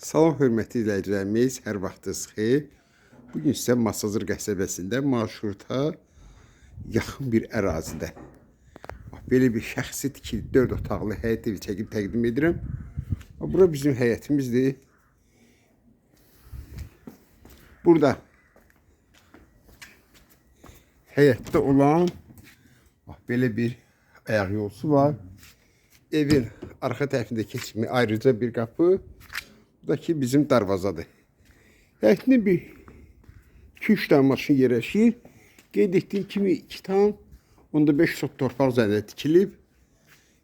Salam hörmətli izləyicilərimiz, hər vaxtınız xeyir. Bu gün sizə Masazır qəsəbəsində marşruta yaxın bir ərazidə belə bir şəxsi tikili 4 otaqlı həyət evi çəkib təqdim edirəm. Bura bizim həyətimizdir. Burada həyətdə olan belə bir ayaq yolsu var. Evin arxa tərəfində keçimi ayrıca bir qapı. Buradakı bizim darvazadır. Həyətində bir 2-3 dənə maşın yerləşir. Qeyd etdiyim kimi 2 tam onda 5 sot torpaq üzərində tikilib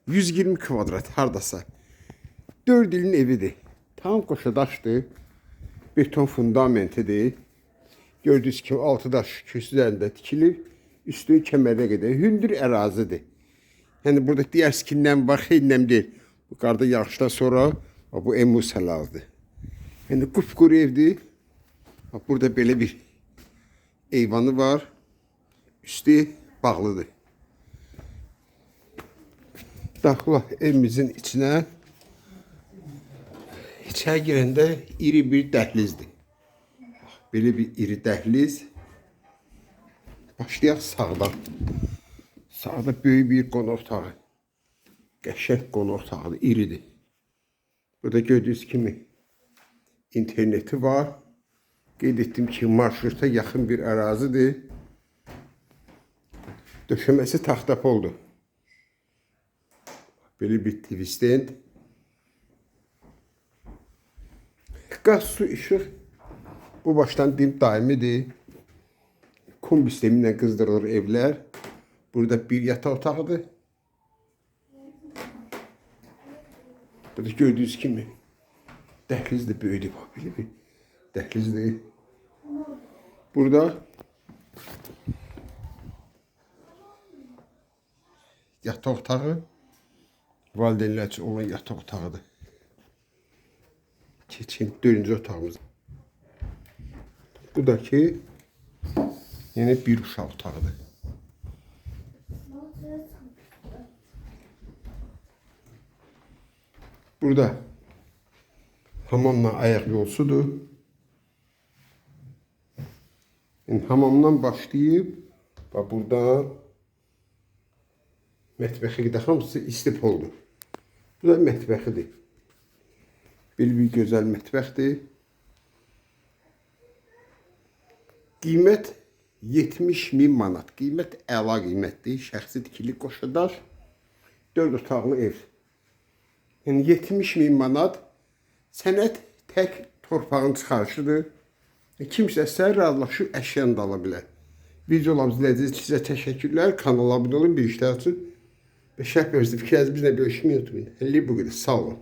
120 kvadrat hardasa 4 ilin evidir. Tam qoşadaşdır. Beton fundamentidir. Gördüyünüz kimi 6 daş kürsü üzərində tikilib. Üstü kəmərə qədər hündür ərazidir. Yəni burada deyərsiniz ki, nəm var, xeyr nəm deyil. Bu qarda yağışdan sonra bu emus həlaldır. Yəni qupquru evdir. Bax, burada belə bir eyvanı var. Üstü bağlıdır. Daxillah evimizin içinə içəri girəndə iri bir dəhlizdir. Belə bir iri dəhliz. Başlayaq sağdan. Sağda böyük bir qonaq otağı. Qəşəng qonaq otağıdır, iridir. Burada gördüyünüz kimi interneti var. Qeyd etdim ki, marşruta yaxın bir ərazidir. Döşəməsi taxtapoldur. Belə bir TV stand. Qaz, su, işıq bu başdan dim daimidir. Kombi sistemi ilə qızdırılır evlər. Burada bir yataq otağıdır. Burada gördüğünüz kimi dəhliz de böyüdü bak belə bir dəhlizdir. Burada yataq otağı valideynlər üçün olan yataq otağıdır. Keçin dördüncü otağımız. Bu da ki yine bir uşaq otağıdır. Burada hamamla ayak yolsudur. Yani hamamdan başlayıp bak burada mətbəxə qədər hamısı istip oldu. Bu da mətbəxidir. Bir bir gözəl mətbəxdir. Qiymət 70 min manat. Qiymət əla qiymətdir. Şəxsi tikili qoşadaş 4 otaqlı ev. Yəni 70 min manat sənət tək torpağın çıxarışıdır. E, Kimsə sizə razılaşıb əşyanı da ala bilər. Videolarımızı izlədiyiniz üçün sizə təşəkkürlər. Kanala abunə olun, bir işlər üçün. Və şərh verirsinizdə fikirlərinizi bizlə bölüşmeyi unutmayın. Həlli bu qədər. Sağ olun.